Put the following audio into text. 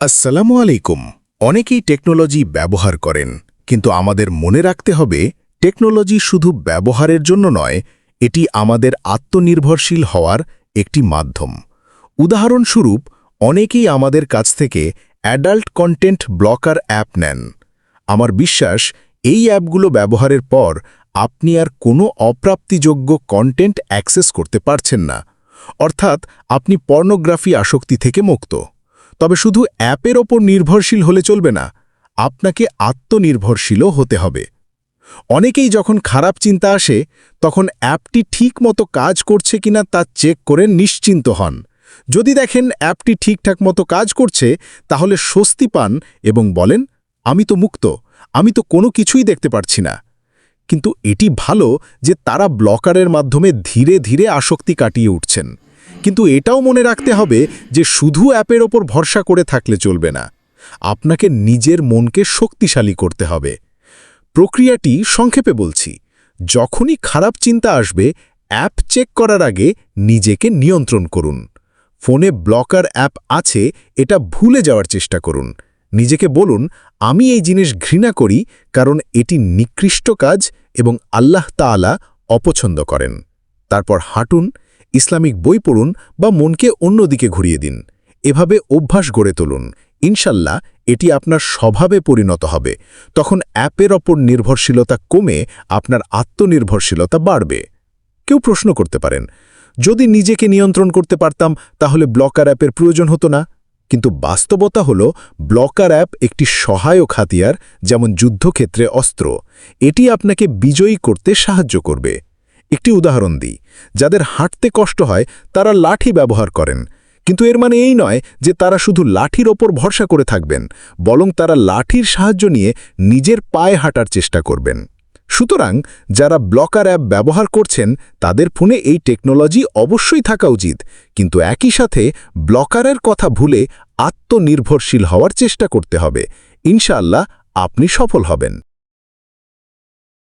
আসসালামু আলাইকুম। অনেকেই টেকনোলজি ব্যবহার করেন, কিন্তু আমাদের মনে রাখতে হবে, টেকনোলজি শুধু ব্যবহারের জন্য নয়, এটি আমাদের আত্মনির্ভরশীল হওয়ার একটি মাধ্যম। উদাহরণস্বরূপ, অনেকেই আমাদের কাছ থেকে অ্যাডাল্ট কন্টেন্ট ব্লকার অ্যাপ নেন। আমার বিশ্বাস, এই অ্যাপগুলো ব্যবহারের পর আপনি আর কোনো অপ্রাপ্তিযোগ্য কন্টেন্ট অ্যাক্সেস করতে পারছেন না। অর্থাৎ, আপনি পর্নোগ্রাফি আসক্তি থেকে মুক্ত। তবে শুধু অ্যাপের ওপর নির্ভরশীল হলে চলবে না, আপনাকে আত্মনির্ভরশীলও হতে হবে। অনেকেই যখন খারাপ চিন্তা আসে, তখন অ্যাপটি ঠিক মতো কাজ করছে কিনা তা চেক করে নিশ্চিন্ত হন। যদি দেখেন অ্যাপটি ঠিকঠাক মতো কাজ করছে, তাহলে স্বস্তি পান এবং বলেন, আমি তো মুক্ত, আমি তো কোনো কিছুই দেখতে পারছি না। কিন্তু এটি ভালো যে তারা ব্লকারের মাধ্যমে ধীরে ধীরে আসক্তি কাটিয়ে উঠছেন। কিন্তু এটাও মনে রাখতে হবে যে শুধু অ্যাপের ওপর ভরসা করে থাকলে চলবে না। আপনাকে নিজের মনকে শক্তিশালী করতে হবে। প্রক্রিয়াটি সংক্ষেপে বলছি, যখনই খারাপ চিন্তা আসবে, অ্যাপ চেক করার আগে নিজেকে নিয়ন্ত্রণ করুন। ফোনে ব্লকার অ্যাপ আছে, এটা ভুলে যাওয়ার চেষ্টা করুন। নিজেকে বলুন, আমি এই জিনিস ঘৃণা করি কারণ এটি নিকৃষ্ট কাজ এবং আল্লাহ তাআলা অপছন্দ করেন। তারপর হাঁটুন ইসলামিক বই পড়ুন বা মনকে অন্যদিকে ঘুরিয়ে দিন। এভাবে অভ্যাস গড়ে তুলুন। ইনশাল্লাহ এটি আপনার স্বভাবে পরিণত হবে। তখন অ্যাপের ওপর নির্ভরশীলতা কমে আপনার আত্মনির্ভরশীলতা বাড়বে। কেউ প্রশ্ন করতে পারেন, যদি নিজেকে নিয়ন্ত্রণ করতে পারতাম, তাহলে ব্লকার অ্যাপের প্রয়োজন হতো না? কিন্তু বাস্তবতা হল, ব্লকার অ্যাপ একটি সহায়ক হাতিয়ার, যেমন যুদ্ধক্ষেত্রে অস্ত্র। এটি আপনাকে বিজয়ী করতে সাহায্য করবে। একটি উদাহরণ দিই। যাদের হাঁটতে কষ্ট হয়, তারা লাঠি ব্যবহার করেন। কিন্তু এর মানে এই নয় যে তারা শুধু লাঠির ওপর ভরসা করে থাকবেন, বরং তারা লাঠির সাহায্য নিয়ে নিজের পায়ে হাঁটার চেষ্টা করবেন। সুতরাং যারা ব্লকার অ্যাপ ব্যবহার করছেন, তাদের ফোনে এই টেকনোলজি অবশ্যই থাকা উচিত। কিন্তু একই সাথে ব্লকারের কথা ভুলে আত্মনির্ভরশীল হওয়ার চেষ্টা করতে হবে। ইনশাআল্লাহ আপনি সফল হবেন।